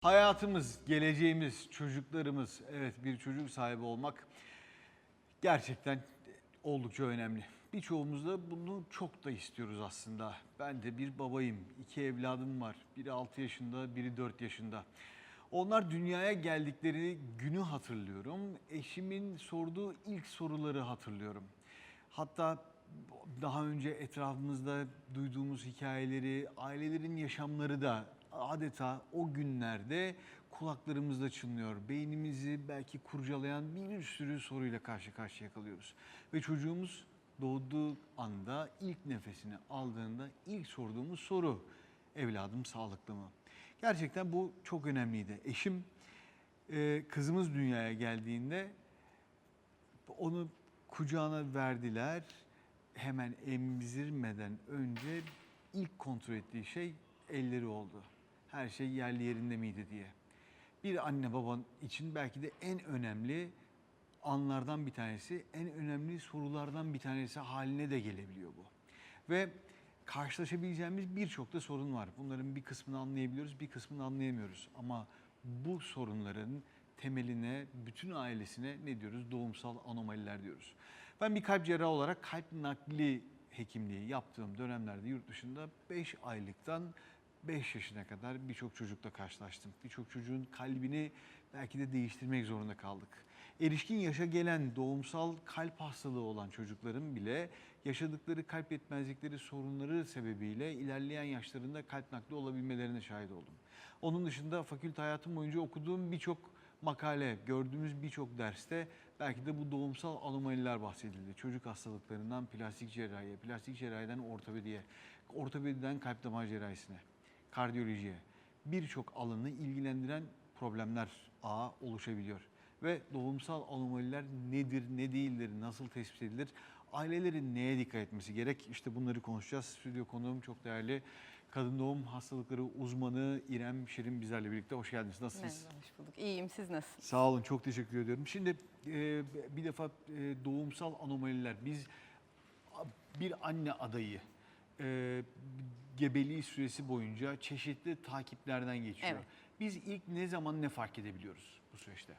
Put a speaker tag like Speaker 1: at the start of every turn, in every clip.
Speaker 1: Hayatımız, geleceğimiz, çocuklarımız, evet bir çocuk sahibi olmak gerçekten oldukça önemli. Birçoğumuz da bunu çok da istiyoruz aslında. Ben de bir babayım, iki evladım var. Biri 6 yaşında, biri 4 yaşında. Onlar dünyaya geldikleri günü hatırlıyorum. Eşimin sorduğu ilk soruları hatırlıyorum. Hatta daha önce etrafımızda duyduğumuz hikayeleri, ailelerin yaşamları da adeta o günlerde kulaklarımızda çınlıyor. Beynimizi belki kurcalayan bir sürü soruyla karşı karşıya kalıyoruz. Ve çocuğumuz doğduğu anda ilk nefesini aldığında ilk sorduğumuz soru evladım sağlıklı mı? Gerçekten bu çok önemliydi. Eşim e, kızımız dünyaya geldiğinde onu kucağına verdiler. Hemen emzirmeden önce ilk kontrol ettiği şey elleri oldu. Her şey yerli yerinde miydi diye. Bir anne baban için belki de en önemli anlardan bir tanesi, en önemli sorulardan bir tanesi haline de gelebiliyor bu. Ve karşılaşabileceğimiz birçok da sorun var. Bunların bir kısmını anlayabiliyoruz, bir kısmını anlayamıyoruz. Ama bu sorunların temeline, bütün ailesine ne diyoruz? Doğumsal anomaliler diyoruz. Ben bir kalp cerrahı olarak kalp nakli hekimliği yaptığım dönemlerde yurt dışında 5 aylıktan 5 yaşına kadar birçok çocukla karşılaştım. Birçok çocuğun kalbini belki de değiştirmek zorunda kaldık. Erişkin yaşa gelen doğumsal kalp hastalığı olan çocukların bile yaşadıkları kalp yetmezlikleri sorunları sebebiyle ilerleyen yaşlarında kalp nakli olabilmelerine şahit oldum. Onun dışında fakülte hayatım boyunca okuduğum birçok makale, gördüğümüz birçok derste belki de bu doğumsal anomaliler bahsedildi. Çocuk hastalıklarından plastik cerrahiye, plastik cerrahiden ortopediye, ortopediden kalp damar cerrahisine, kardiyolojiye birçok alanı ilgilendiren problemler ağı oluşabiliyor. Ve doğumsal anomaliler nedir, ne değildir, nasıl tespit edilir? Ailelerin neye dikkat etmesi gerek? İşte bunları konuşacağız. Stüdyo konuğum çok değerli kadın doğum hastalıkları uzmanı İrem Şirin bizlerle birlikte. Hoş geldiniz. Nasılsınız?
Speaker 2: Merhaba, hoş bulduk. İyiyim, siz nasılsınız?
Speaker 1: Sağ olun, çok teşekkür ediyorum. Şimdi e, bir defa e, doğumsal anomaliler. Biz bir anne adayı e, gebeliği süresi boyunca çeşitli takiplerden geçiyor.
Speaker 2: Evet.
Speaker 1: Biz ilk ne zaman ne fark edebiliyoruz bu süreçte?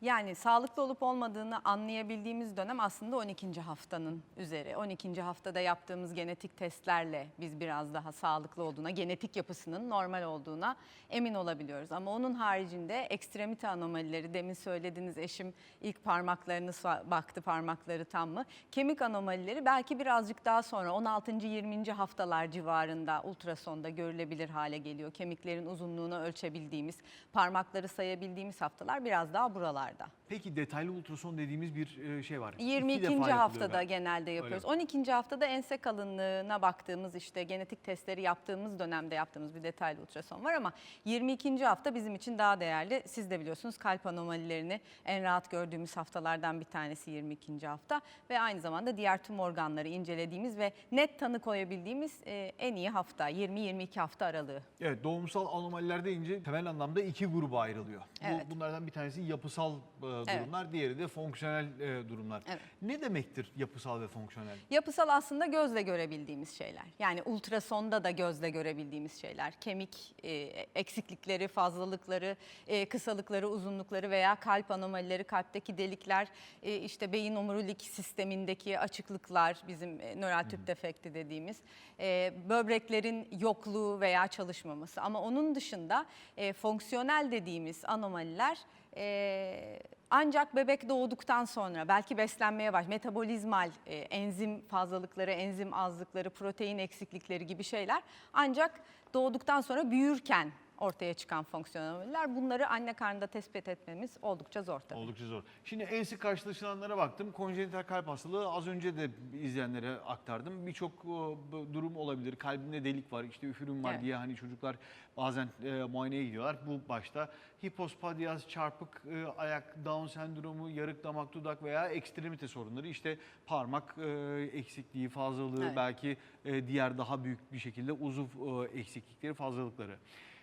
Speaker 2: Yani sağlıklı olup olmadığını anlayabildiğimiz dönem aslında 12. haftanın üzeri. 12. haftada yaptığımız genetik testlerle biz biraz daha sağlıklı olduğuna, genetik yapısının normal olduğuna emin olabiliyoruz. Ama onun haricinde ekstremite anomalileri, demin söylediğiniz eşim ilk parmaklarını baktı parmakları tam mı? Kemik anomalileri belki birazcık daha sonra 16. 20. haftalar civarında ultrasonda görülebilir hale geliyor. Kemiklerin uzunluğunu ölçebildiğimiz, parmakları sayabildiğimiz haftalar biraz daha buralarda.
Speaker 1: Peki detaylı ultrason dediğimiz bir e, şey var. İki
Speaker 2: 22.
Speaker 1: defa yapılıyor
Speaker 2: haftada
Speaker 1: galiba.
Speaker 2: genelde yapıyoruz.
Speaker 1: Öyle
Speaker 2: 12. haftada ense kalınlığına baktığımız işte genetik testleri yaptığımız dönemde yaptığımız bir detaylı ultrason var ama 22. hafta bizim için daha değerli. Siz de biliyorsunuz kalp anomalilerini en rahat gördüğümüz haftalardan bir tanesi 22. hafta ve aynı zamanda diğer tüm organları incelediğimiz ve net tanı koyabildiğimiz e, en iyi hafta 20-22 hafta aralığı.
Speaker 1: Evet doğumsal anomaliler deyince temel anlamda iki gruba ayrılıyor. Bu-
Speaker 2: Evet.
Speaker 1: bunlardan bir tanesi yapısal e, durumlar, diğeri de fonksiyonel e, durumlar.
Speaker 2: Evet.
Speaker 1: Ne demektir yapısal ve fonksiyonel?
Speaker 2: Yapısal aslında gözle görebildiğimiz şeyler. Yani ultrasonda da gözle görebildiğimiz şeyler. Kemik e, eksiklikleri, fazlalıkları, e, kısalıkları, uzunlukları veya kalp anomalileri, kalpteki delikler, e, işte beyin omurilik sistemindeki açıklıklar, bizim e, nöral tüp defekti dediğimiz, e, böbreklerin yokluğu veya çalışmaması. Ama onun dışında e, fonksiyonel dediğimiz anomaliler e, ancak bebek doğduktan sonra belki beslenmeye baş, metabolizmal e, enzim fazlalıkları, enzim azlıkları, protein eksiklikleri gibi şeyler ancak doğduktan sonra büyürken ortaya çıkan fonksiyonel. Bunları anne karnında tespit etmemiz oldukça zor tabii.
Speaker 1: Oldukça zor. Şimdi en sık karşılaşılanlara baktım. Konjenital kalp hastalığı az önce de izleyenlere aktardım. Birçok e, durum olabilir. Kalbinde delik var, işte üfürüm var
Speaker 2: Evet.
Speaker 1: diye hani çocuklar bazen e, muayeneye gidiyorlar. Bu başta hipospadyaz, çarpık e, ayak, Down sendromu, yarık damak dudak veya ekstremite sorunları. işte parmak e, eksikliği, fazlalığı,
Speaker 2: Evet.
Speaker 1: belki e, diğer daha büyük bir şekilde uzuv e, eksiklikleri, fazlalıkları.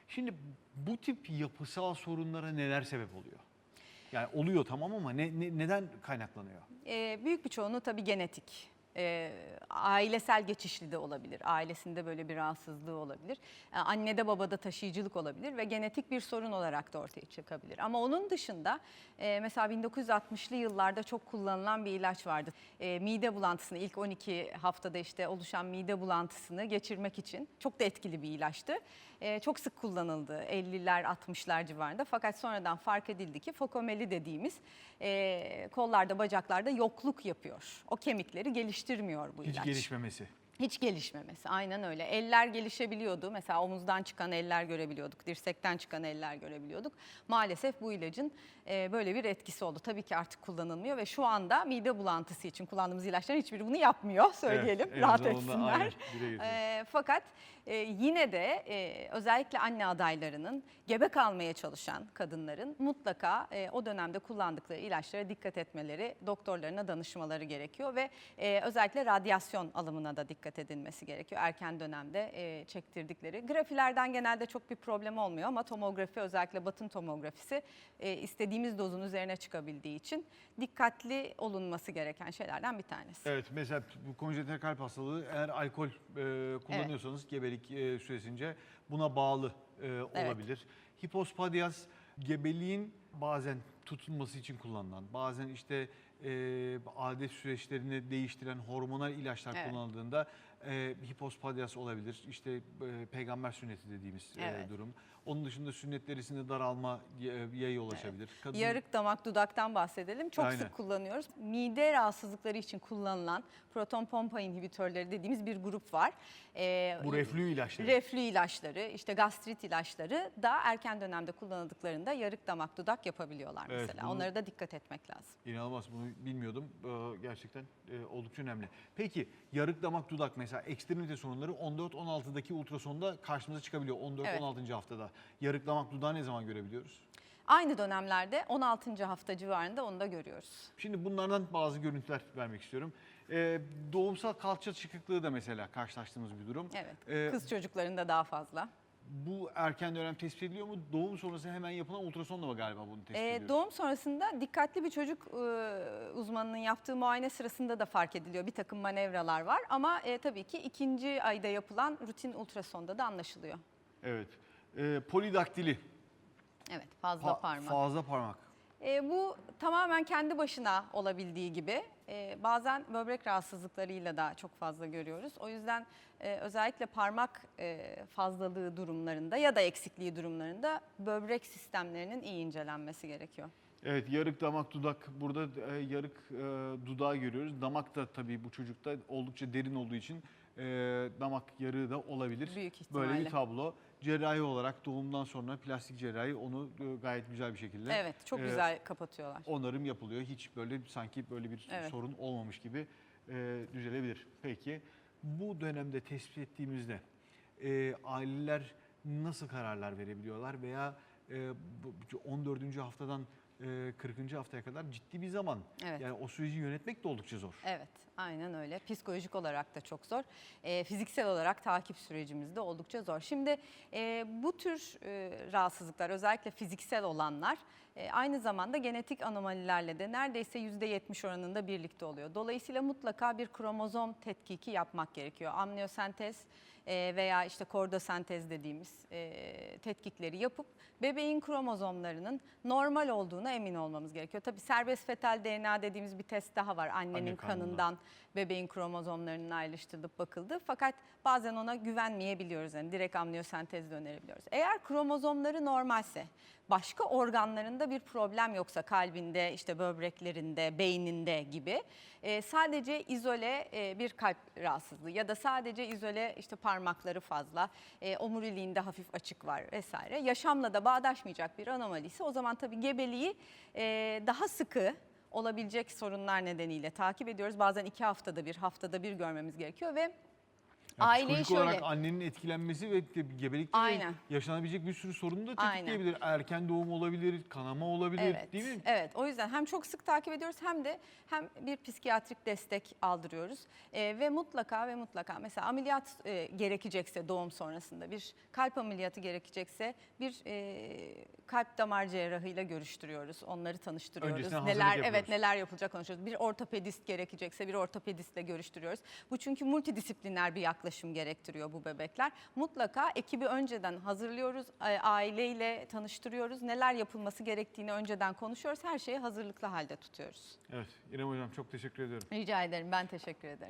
Speaker 1: Şimdi bu tip yapısal sorunlara neler sebep oluyor? Yani oluyor tamam ama ne, ne- neden kaynaklanıyor?
Speaker 2: E, büyük bir çoğunluğu tabii genetik. E, ailesel geçişli de olabilir. Ailesinde böyle bir rahatsızlığı olabilir. E, annede babada taşıyıcılık olabilir ve genetik bir sorun olarak da ortaya çıkabilir. Ama onun dışında e, mesela 1960'lı yıllarda çok kullanılan bir ilaç vardı. E, mide bulantısını ilk 12 haftada işte oluşan mide bulantısını geçirmek için çok da etkili bir ilaçtı. E, çok sık kullanıldı 50'ler 60'lar civarında fakat sonradan fark edildi ki fokomeli dediğimiz e, kollarda bacaklarda yokluk yapıyor. O kemikleri geliştirmiyor bu
Speaker 1: Hiç
Speaker 2: ilaç.
Speaker 1: gelişmemesi.
Speaker 2: Hiç gelişmemesi aynen öyle. Eller gelişebiliyordu. Mesela omuzdan çıkan eller görebiliyorduk. Dirsekten çıkan eller görebiliyorduk. Maalesef bu ilacın e, böyle bir etkisi oldu. Tabii ki artık kullanılmıyor ve şu anda mide bulantısı için kullandığımız ilaçların hiçbiri bunu yapmıyor söyleyelim.
Speaker 1: en
Speaker 2: rahat etsinler.
Speaker 1: aynen.
Speaker 2: E, fakat e, yine de e, özellikle anne adaylarının gebe kalmaya çalışan kadınların mutlaka e, o dönemde kullandıkları ilaçlara dikkat etmeleri, doktorlarına danışmaları gerekiyor ve e, özellikle radyasyon alımına da dikkat edilmesi gerekiyor. Erken dönemde e, çektirdikleri. Grafilerden genelde çok bir problem olmuyor ama tomografi özellikle batın tomografisi e, istediğimiz dozun üzerine çıkabildiği için dikkatli olunması gereken şeylerden bir tanesi.
Speaker 1: Evet mesela bu konjenital kalp hastalığı eğer alkol e, kullanıyorsanız gebelik e, süresince buna bağlı e, olabilir. Hipospadias gebeliğin bazen tutulması için kullanılan, bazen işte e, adet süreçlerini değiştiren hormonal ilaçlar
Speaker 2: Evet.
Speaker 1: kullanıldığında e, hipospadias olabilir. İşte e, peygamber sünneti dediğimiz e,
Speaker 2: Evet.
Speaker 1: durum. Onun dışında sünnet derisinde daralma e, yaya ulaşabilir. Kadın-
Speaker 2: Yarık damak dudaktan bahsedelim. Çok
Speaker 1: Aynen.
Speaker 2: sık kullanıyoruz. Mide rahatsızlıkları için kullanılan proton pompa inhibitörleri dediğimiz bir grup var. Ee,
Speaker 1: bu reflü ilaçları.
Speaker 2: reflü ilaçları, işte gastrit ilaçları da erken dönemde kullanıldıklarında yarık damak dudak yapabiliyorlar
Speaker 1: Evet,
Speaker 2: mesela.
Speaker 1: bunu-
Speaker 2: Onlara da dikkat etmek lazım.
Speaker 1: İnanılmaz bunu bilmiyordum. Ee, gerçekten e, oldukça önemli. Peki yarık damak dudak mesela ekstremite sorunları 14-16'daki ultrasonda karşımıza çıkabiliyor. 14-16. haftada. Yarık damak dudağı ne zaman görebiliyoruz?
Speaker 2: Aynı dönemlerde 16. hafta civarında onu da görüyoruz.
Speaker 1: Şimdi bunlardan bazı görüntüler vermek istiyorum. Ee, doğumsal kalça çıkıklığı da mesela karşılaştığımız bir durum.
Speaker 2: Evet.
Speaker 1: Ee,
Speaker 2: Kız çocuklarında daha fazla.
Speaker 1: Bu erken dönem tespit ediliyor mu? Doğum sonrası hemen yapılan ultrasonla mı galiba bunu tespit
Speaker 2: Ee,
Speaker 1: ediyoruz?
Speaker 2: doğum sonrasında dikkatli bir çocuk e, uzmanının yaptığı muayene sırasında da fark ediliyor. Bir takım manevralar var ama e, tabii ki ikinci ayda yapılan rutin ultrasonda da anlaşılıyor.
Speaker 1: Evet. Ee, polidaktili.
Speaker 2: Evet fazla
Speaker 1: fa-
Speaker 2: parmak.
Speaker 1: Fazla parmak.
Speaker 2: E, bu tamamen kendi başına olabildiği gibi e, bazen böbrek rahatsızlıklarıyla da çok fazla görüyoruz. O yüzden e, özellikle parmak e, fazlalığı durumlarında ya da eksikliği durumlarında böbrek sistemlerinin iyi incelenmesi gerekiyor.
Speaker 1: Evet yarık damak dudak burada e, yarık e, dudağı görüyoruz. Damak da tabii bu çocukta oldukça derin olduğu için e, damak yarığı da olabilir.
Speaker 2: Büyük
Speaker 1: Böyle
Speaker 2: ihtimalle.
Speaker 1: bir tablo. Cerrahi olarak doğumdan sonra plastik cerrahi onu e, gayet güzel bir şekilde
Speaker 2: Evet çok
Speaker 1: e,
Speaker 2: güzel kapatıyorlar.
Speaker 1: onarım yapılıyor. Hiç böyle sanki böyle bir
Speaker 2: Evet.
Speaker 1: sorun olmamış gibi e, düzelebilir. Peki bu dönemde tespit ettiğimizde e, aileler nasıl kararlar verebiliyorlar veya e, bu 14. haftadan e, 40. haftaya kadar ciddi bir zaman.
Speaker 2: Evet.
Speaker 1: Yani o süreci yönetmek de oldukça zor.
Speaker 2: Evet, aynen öyle. Psikolojik olarak da çok zor. Ee, fiziksel olarak takip sürecimiz de oldukça zor. Şimdi e, bu tür e, rahatsızlıklar, özellikle fiziksel olanlar e, aynı zamanda genetik anomalilerle de neredeyse %70 oranında birlikte oluyor. Dolayısıyla mutlaka bir kromozom tetkiki yapmak gerekiyor. Amniyosentez e, veya işte kordosentez dediğimiz e, tetkikleri yapıp bebeğin kromozomlarının normal olduğuna emin olmamız gerekiyor. Tabii serbest fetal DNA dediğimiz bir test daha var. Annenin
Speaker 1: Anne karnından.
Speaker 2: kanından bebeğin kromozomlarının ayrıştırılıp bakıldı. Fakat bazen ona güvenmeyebiliyoruz. Yani direkt amniyosentezle önerebiliyoruz. Eğer kromozomları normalse, başka organlarında bir problem yoksa kalbinde, işte böbreklerinde, beyninde gibi e, sadece izole e, bir kalp rahatsızlığı ya da sadece izole işte parmakları fazla, e, omuriliğinde hafif açık var vesaire. Yaşamla da bağdaşmayacak bir anomali ise o zaman tabii gebeliği e, daha sıkı olabilecek sorunlar nedeniyle takip ediyoruz. Bazen iki haftada bir, haftada bir görmemiz gerekiyor ve
Speaker 1: Yani
Speaker 2: Aileyi
Speaker 1: psikolojik olarak
Speaker 2: şöyle-
Speaker 1: annenin etkilenmesi ve de gebelikte de
Speaker 2: Aynen.
Speaker 1: yaşanabilecek bir sürü sorunu da
Speaker 2: Aynen.
Speaker 1: tetikleyebilir. Erken doğum olabilir, kanama olabilir
Speaker 2: Evet,
Speaker 1: değil mi?
Speaker 2: evet. O yüzden hem çok sık takip ediyoruz hem de hem bir psikiyatrik destek aldırıyoruz Ee, ve mutlaka ve mutlaka mesela ameliyat e, gerekecekse doğum sonrasında bir kalp ameliyatı gerekecekse bir e, kalp damar cerrahıyla görüştürüyoruz. Onları tanıştırıyoruz.
Speaker 1: Öncesine hazırlık
Speaker 2: neler
Speaker 1: yapıyoruz.
Speaker 2: evet neler yapılacak konuşuyoruz. Bir ortopedist gerekecekse bir ortopedistle görüştürüyoruz. Bu çünkü multidisipliner bir yaklaşım gerektiriyor bu bebekler. Mutlaka ekibi önceden hazırlıyoruz. a- Aileyle tanıştırıyoruz. Neler yapılması gerektiğini önceden konuşuyoruz. Her şeyi hazırlıklı halde tutuyoruz.
Speaker 1: Evet İrem Hocam çok teşekkür ediyorum.
Speaker 2: Rica ederim. Ben teşekkür ederim.